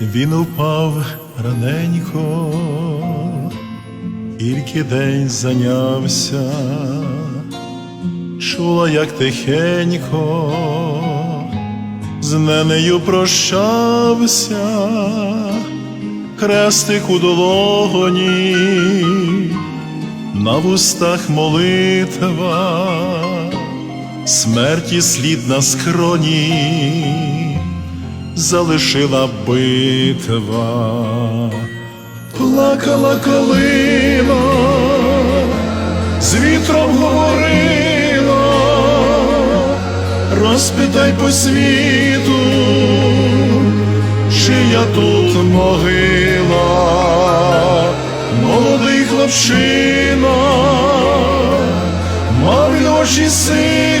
Він упав раненько, тільки день зайнявся, чула, як тихенько, з ненею прощався, хрестик у долоні, на вустах молитва, смерті слід на скроні залишила битва, плакала калина, з вітром говорила, розпитай по світу, чия тут могила, молодий хлопчина, мав очі сині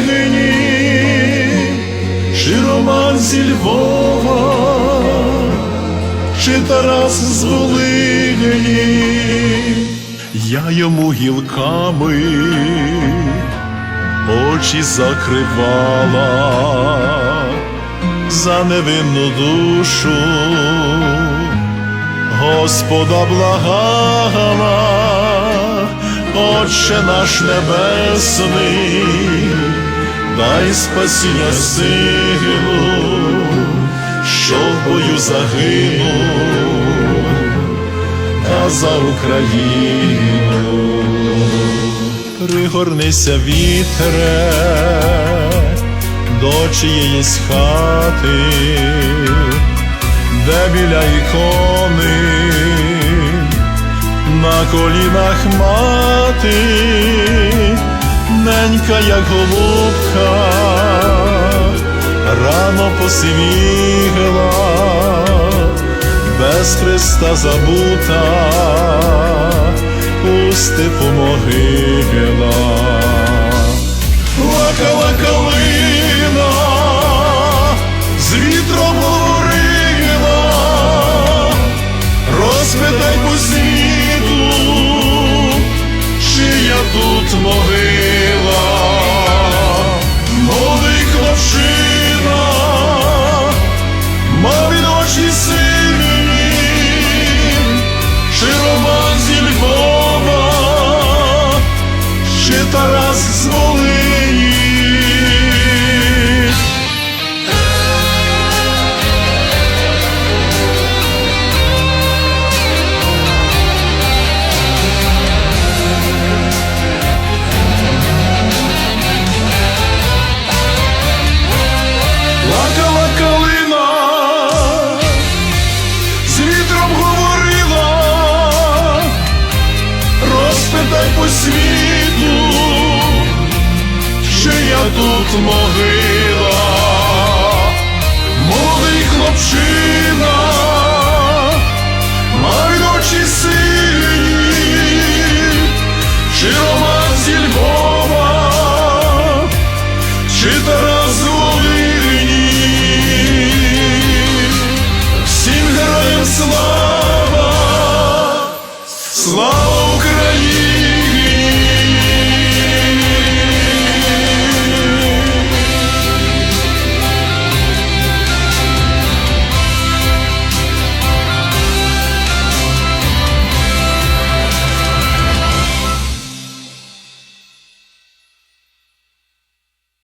чи Роман зі Львова, чи Тарас з Волині, я йому гілками очі закривала за невинну душу, Господа благала, Отче наш небесний дай спасіння силу, що в бою загинув, та за Україну пригорнися вітре до чиєїсь хати, де біля ікони на колінах мати ненька, як голубка, рано посивіла, без Христа забута, у степу могила. Плакала калина, з вітром говорила, розпитай по світу, чия тут могила, молодий хлопчина, Тарас з Волині. Плакала калина, з говорила, розпитай по світу, тут могила, молодий хлопчина, він очі сині, чи Роман зі Львова, чи Тарас з Волині, всім героям слава, слава